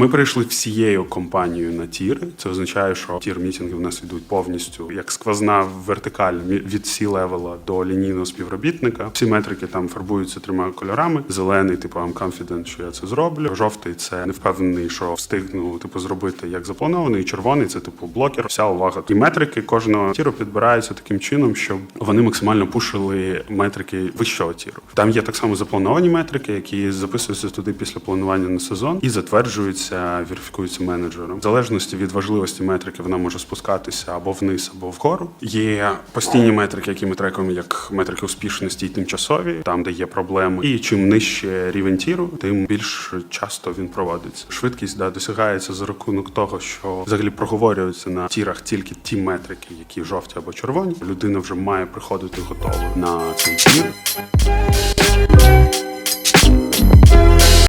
Ми перейшли всією компанією на тіри. Це означає, що тір мітинги в нас йдуть повністю як сквозна вертикаль від сі левела до лінійного співробітника. Всі метрики там фарбуються трьома кольорами: зелений, типу I'm confident, що я це зроблю. Жовтий це не впевнений, що встигну типу зробити як заплановано. І червоний це типу блокер. Вся увага. І метрики кожного тіру підбираються таким чином, щоб вони максимально пушили метрики вищого тіру. Там є так само заплановані метрики, які записуються туди після планування на сезон і затверджуються, верифікуються менеджером. В залежності від важливості метрики вона може спускатися або вниз, або вгору. Є постійні метрики, які ми трекуємо як метрики успішності і тимчасові, там де є проблеми. І чим нижче рівень тіру, тим більш часто він проводиться. Швидкість да досягається за рахунок того, що взагалі проговорюються на тірах тільки ті метрики, які жовті або червоні. Людина вже має приходити готовою на цей тір.